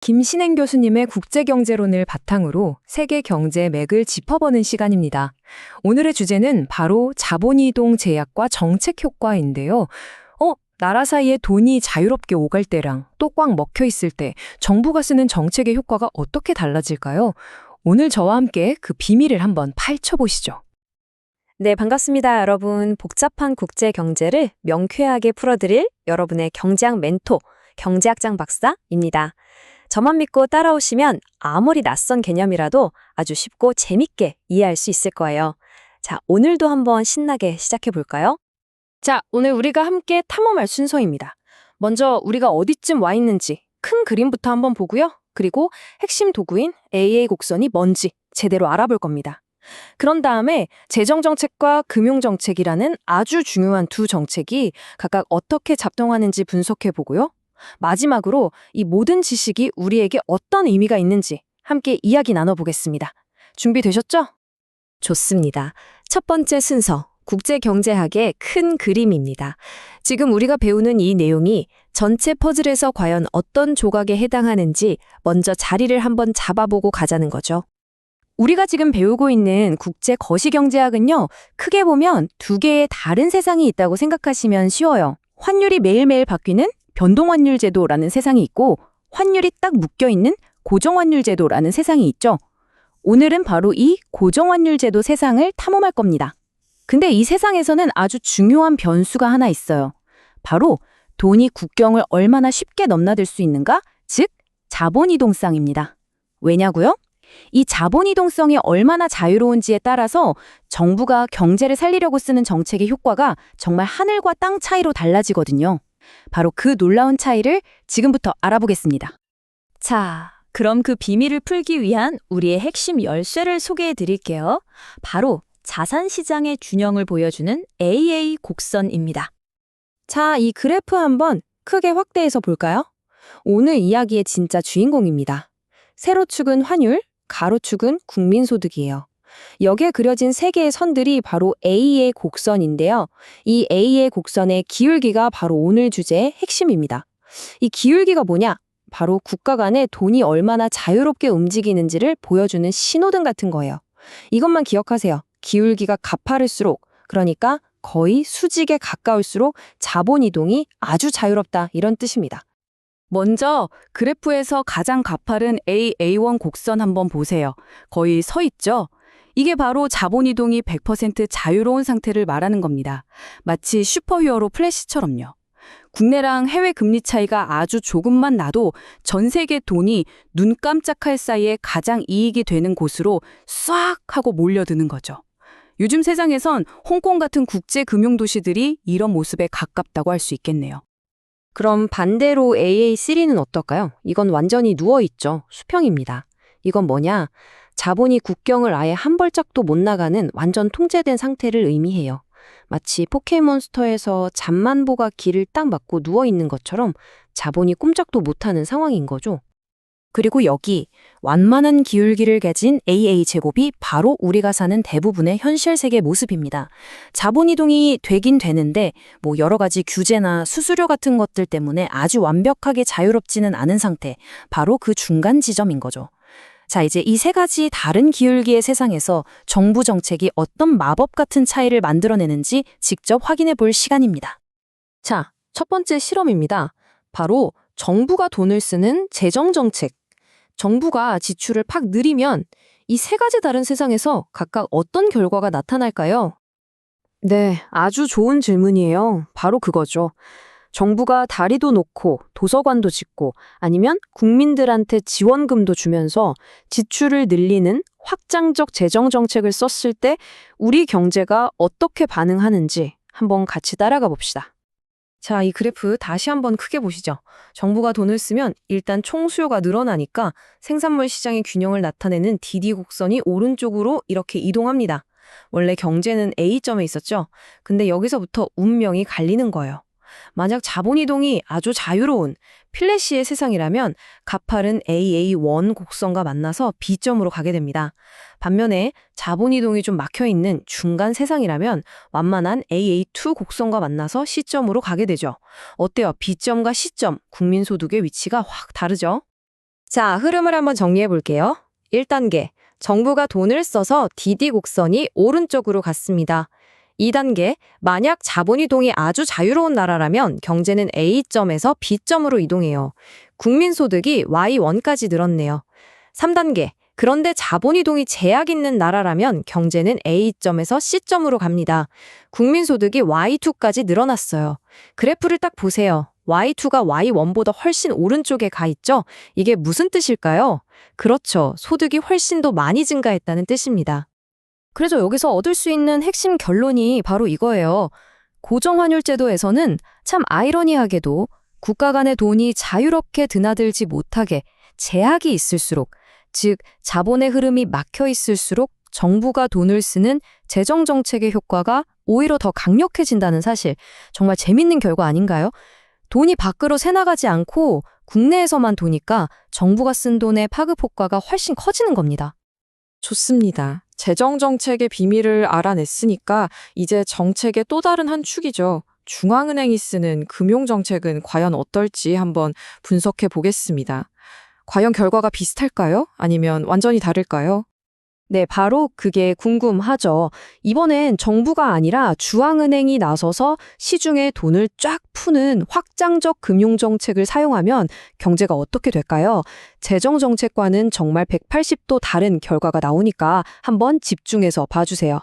김신행 교수님의 국제경제론을 바탕으로 세계 경제 맥을 짚어보는 시간입니다. 오늘의 주제는 바로 자본이동 제약과 정책 효과인데요. 어, 나라 사이에 돈이 자유롭게 오갈 때랑 또 꽉 먹혀 있을 때 정부가 쓰는 정책의 효과가 어떻게 달라질까요? 오늘 저와 함께 그 비밀을 한번 파헤쳐 보시죠. 네, 반갑습니다, 여러분. 복잡한 국제 경제를 명쾌하게 풀어드릴 여러분의 경제학 멘토, 경제학장 박사입니다. 저만 믿고 따라오시면 아무리 낯선 개념이라도 아주 쉽고 재밌게 이해할 수 있을 거예요. 자, 오늘도 한번 신나게 시작해 볼까요? 자, 오늘 우리가 함께 탐험할 순서입니다. 먼저 우리가 어디쯤 와 있는지 큰 그림부터 한번 보고요. 그리고 핵심 도구인 AA 곡선이 뭔지 제대로 알아볼 겁니다. 그런 다음에 재정정책과 금융정책이라는 아주 중요한 두 정책이 각각 어떻게 작동하는지 분석해 보고요. 마지막으로 이 모든 지식이 우리에게 어떤 의미가 있는지 함께 이야기 나눠보겠습니다. 준비되셨죠? 좋습니다. 첫 번째 순서, 국제경제학의 큰 그림입니다. 지금 우리가 배우는 이 내용이 전체 퍼즐에서 과연 어떤 조각에 해당하는지 먼저 자리를 한번 잡아보고 가자는 거죠. 우리가 지금 배우고 있는 국제 거시경제학은요, 크게 보면 두 개의 다른 세상이 있다고 생각하시면 쉬워요. 환율이 매일매일 바뀌는 변동환율 제도라는 세상이 있고, 환율이 딱 묶여있는 고정환율 제도라는 세상이 있죠. 오늘은 바로 이 고정환율 제도 세상을 탐험할 겁니다. 근데 이 세상에서는 아주 중요한 변수가 하나 있어요. 바로 돈이 국경을 얼마나 쉽게 넘나들 수 있는가? 즉, 자본이동성입니다. 왜냐고요? 이 자본이동성이 얼마나 자유로운지에 따라서 정부가 경제를 살리려고 쓰는 정책의 효과가 정말 하늘과 땅 차이로 달라지거든요. 바로 그 놀라운 차이를 지금부터 알아보겠습니다. 자, 그럼 그 비밀을 풀기 위한 우리의 핵심 열쇠를 소개해 드릴게요. 바로 자산 시장의 균형을 보여주는 AA 곡선입니다. 자, 이 그래프 한번 크게 확대해서 볼까요? 오늘 이야기의 진짜 주인공입니다. 세로축은 환율, 가로축은 국민소득이에요. 여기에 그려진 세 개의 선들이 바로 A의 곡선인데요. 이 A의 곡선의 기울기가 바로 오늘 주제의 핵심입니다. 이 기울기가 뭐냐? 바로 국가 간에 돈이 얼마나 자유롭게 움직이는지를 보여주는 신호등 같은 거예요. 이것만 기억하세요. 기울기가 가파를수록, 그러니까 거의 수직에 가까울수록 자본 이동이 아주 자유롭다 이런 뜻입니다. 먼저 그래프에서 가장 가파른 AA1 곡선 한번 보세요. 거의 서 있죠? 이게 바로 자본 이동이 100% 자유로운 상태를 말하는 겁니다. 마치 슈퍼히어로 플래시처럼요. 국내랑 해외 금리 차이가 아주 조금만 나도 전 세계 돈이 눈 깜짝할 사이에 가장 이익이 되는 곳으로 싹 하고 몰려드는 거죠. 요즘 세상에선 홍콩 같은 국제 금융 도시들이 이런 모습에 가깝다고 할 수 있겠네요. 그럼 반대로 AA3는 어떨까요? 이건 완전히 누워있죠. 수평입니다. 이건 뭐냐? 자본이 국경을 아예 한 벌짝도 못 나가는 완전 통제된 상태를 의미해요. 마치 포켓몬스터에서 잠만보가 길을 딱 막고 누워있는 것처럼 자본이 꼼짝도 못하는 상황인 거죠. 그리고 여기 완만한 기울기를 가진 AA 제곱이 바로 우리가 사는 대부분의 현실 세계 모습입니다. 자본 이동이 되긴 되는데 뭐 여러 가지 규제나 수수료 같은 것들 때문에 아주 완벽하게 자유롭지는 않은 상태. 바로 그 중간 지점인 거죠. 자, 이제 이 세 가지 다른 기울기의 세상에서 정부 정책이 어떤 마법 같은 차이를 만들어내는지 직접 확인해 볼 시간입니다. 자, 첫 번째 실험입니다. 바로 정부가 돈을 쓰는 재정 정책. 정부가 지출을 팍 늘리면 이 세 가지 다른 세상에서 각각 어떤 결과가 나타날까요? 네, 아주 좋은 질문이에요. 바로 그거죠. 정부가 다리도 놓고 도서관도 짓고 아니면 국민들한테 지원금도 주면서 지출을 늘리는 확장적 재정 정책을 썼을 때 우리 경제가 어떻게 반응하는지 한번 같이 따라가 봅시다. 자, 이 그래프 다시 한번 크게 보시죠. 정부가 돈을 쓰면 일단 총수요가 늘어나니까 생산물 시장의 균형을 나타내는 DD 곡선이 오른쪽으로 이렇게 이동합니다. 원래 경제는 A점에 있었죠. 근데 여기서부터 운명이 갈리는 거예요. 만약 자본 이동이 아주 자유로운 필래시의 세상이라면 가팔은 AA1 곡선과 만나서 B점으로 가게 됩니다. 반면에 자본 이동이 좀 막혀 있는 중간 세상이라면 완만한 AA2 곡선과 만나서 C점으로 가게 되죠. 어때요? B점과 C점, 국민 소득의 위치가 확 다르죠? 자, 흐름을 한번 정리해 볼게요. 1단계. 정부가 돈을 써서 DD 곡선이 오른쪽으로 갔습니다. 2단계. 만약 자본 이동이 아주 자유로운 나라라면 경제는 A점에서 B점으로 이동해요. 국민 소득이 Y1까지 늘었네요. 3단계. 그런데 자본 이동이 제약 있는 나라라면 경제는 A점에서 C점으로 갑니다. 국민 소득이 Y2까지 늘어났어요. 그래프를 딱 보세요. Y2가 Y1보다 훨씬 오른쪽에 가 있죠? 이게 무슨 뜻일까요? 그렇죠. 소득이 훨씬 더 많이 증가했다는 뜻입니다. 그래서 여기서 얻을 수 있는 핵심 결론이 바로 이거예요. 고정환율제도에서는 참 아이러니하게도 국가 간의 돈이 자유롭게 드나들지 못하게 제약이 있을수록, 즉 자본의 흐름이 막혀 있을수록 정부가 돈을 쓰는 재정 정책의 효과가 오히려 더 강력해진다는 사실, 정말 재밌는 결과 아닌가요? 돈이 밖으로 새나가지 않고 국내에서만 도니까 정부가 쓴 돈의 파급 효과가 훨씬 커지는 겁니다. 좋습니다. 재정 정책의 비밀을 알아냈으니까 이제 정책의 또 다른 한 축이죠. 중앙은행이 쓰는 금융 정책은 과연 어떨지 한번 분석해 보겠습니다. 과연 결과가 비슷할까요? 아니면 완전히 다를까요? 네, 바로 그게 궁금하죠. 이번엔 정부가 아니라 중앙은행이 나서서 시중에 돈을 쫙 푸는 확장적 금융정책을 사용하면 경제가 어떻게 될까요? 재정정책과는 정말 180도 다른 결과가 나오니까 한번 집중해서 봐주세요.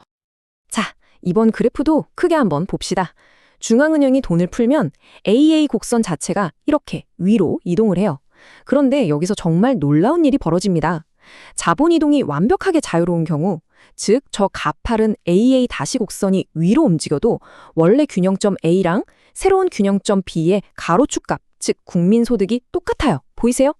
자, 이번 그래프도 크게 한번 봅시다. 중앙은행이 돈을 풀면 AA 곡선 자체가 이렇게 위로 이동을 해요. 그런데 여기서 정말 놀라운 일이 벌어집니다. 자본 이동이 완벽하게 자유로운 경우, 즉 저 가파른 AA 다시 곡선이 위로 움직여도 원래 균형점 A랑 새로운 균형점 B의 가로축값, 즉 국민 소득이 똑같아요. 보이세요?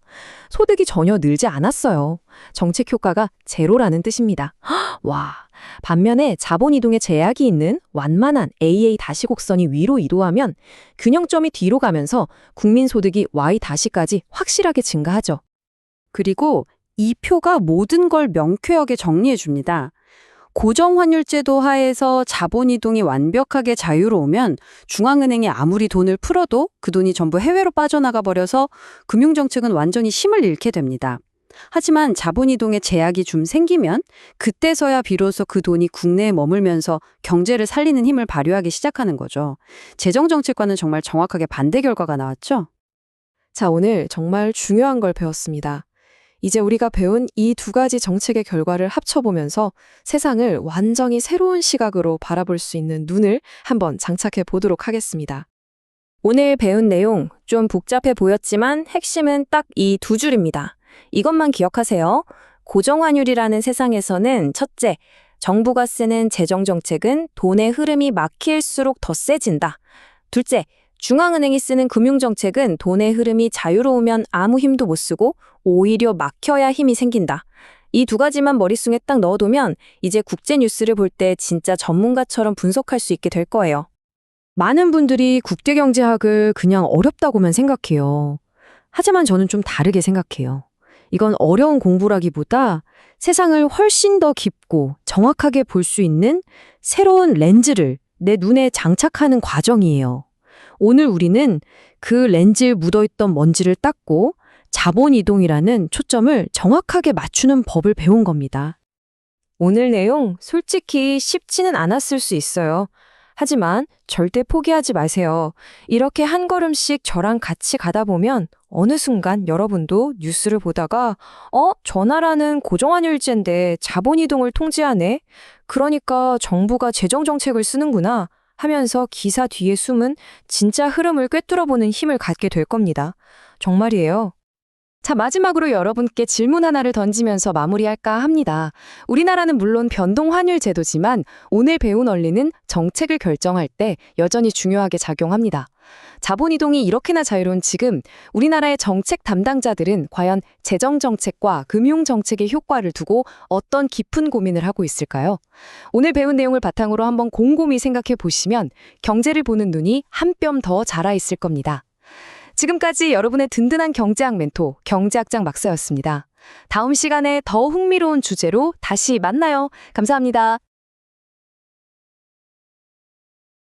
소득이 전혀 늘지 않았어요. 정책 효과가 제로라는 뜻입니다. 헉, 와. 반면에 자본 이동에 제약이 있는 완만한 AA 다시 곡선이 위로 이동하면 균형점이 뒤로 가면서 국민 소득이 Y 다시까지 확실하게 증가하죠. 그리고 이 표가 모든 걸 명쾌하게 정리해 줍니다. 고정환율제도 하에서 자본 이동이 완벽하게 자유로우면 중앙은행이 아무리 돈을 풀어도 그 돈이 전부 해외로 빠져나가 버려서 금융정책은 완전히 힘을 잃게 됩니다. 하지만 자본 이동에 제약이 좀 생기면 그때서야 비로소 그 돈이 국내에 머물면서 경제를 살리는 힘을 발휘하기 시작하는 거죠. 재정정책과는 정말 정확하게 반대 결과가 나왔죠. 자, 오늘 정말 중요한 걸 배웠습니다. 이제 우리가 배운 이 두 가지 정책의 결과를 합쳐보면서 세상을 완전히 새로운 시각으로 바라볼 수 있는 눈을 한번 장착해 보도록 하겠습니다. 오늘 배운 내용 좀 복잡해 보였지만 핵심은 딱 이 두 줄입니다. 이것만 기억하세요. 고정환율이라는 세상에서는 첫째, 정부가 쓰는 재정 정책은 돈의 흐름이 막힐수록 더 세진다. 둘째, 중앙은행이 쓰는 금융정책은 돈의 흐름이 자유로우면 아무 힘도 못 쓰고 오히려 막혀야 힘이 생긴다. 이 두 가지만 머릿속에 딱 넣어두면 이제 국제 뉴스를 볼 때 진짜 전문가처럼 분석할 수 있게 될 거예요. 많은 분들이 국제경제학을 그냥 어렵다고만 생각해요. 하지만 저는 좀 다르게 생각해요. 이건 어려운 공부라기보다 세상을 훨씬 더 깊고 정확하게 볼 수 있는 새로운 렌즈를 내 눈에 장착하는 과정이에요. 오늘 우리는 그 렌즈에 묻어있던 먼지를 닦고 자본 이동이라는 초점을 정확하게 맞추는 법을 배운 겁니다. 오늘 내용 솔직히 쉽지는 않았을 수 있어요. 하지만 절대 포기하지 마세요. 이렇게 한 걸음씩 저랑 같이 가다 보면 어느 순간 여러분도 뉴스를 보다가 어? 저 나라는 고정환율제인데 자본이동을 통제하네? 그러니까 정부가 재정정책을 쓰는구나 하면서 기사 뒤에 숨은 진짜 흐름을 꿰뚫어보는 힘을 갖게 될 겁니다. 정말이에요. 자, 마지막으로 여러분께 질문 하나를 던지면서 마무리할까 합니다. 우리나라는 물론 변동 환율 제도지만 오늘 배운 원리는 정책을 결정할 때 여전히 중요하게 작용합니다. 자본 이동이 이렇게나 자유로운 지금 우리나라의 정책 담당자들은 과연 재정 정책과 금융 정책의 효과를 두고 어떤 깊은 고민을 하고 있을까요? 오늘 배운 내용을 바탕으로 한번 곰곰이 생각해 보시면 경제를 보는 눈이 한 뼘 더 자라 있을 겁니다. 지금까지 여러분의 든든한 경제학 멘토, 경제학장 막사였습니다. 다음 시간에 더 흥미로운 주제로 다시 만나요. 감사합니다.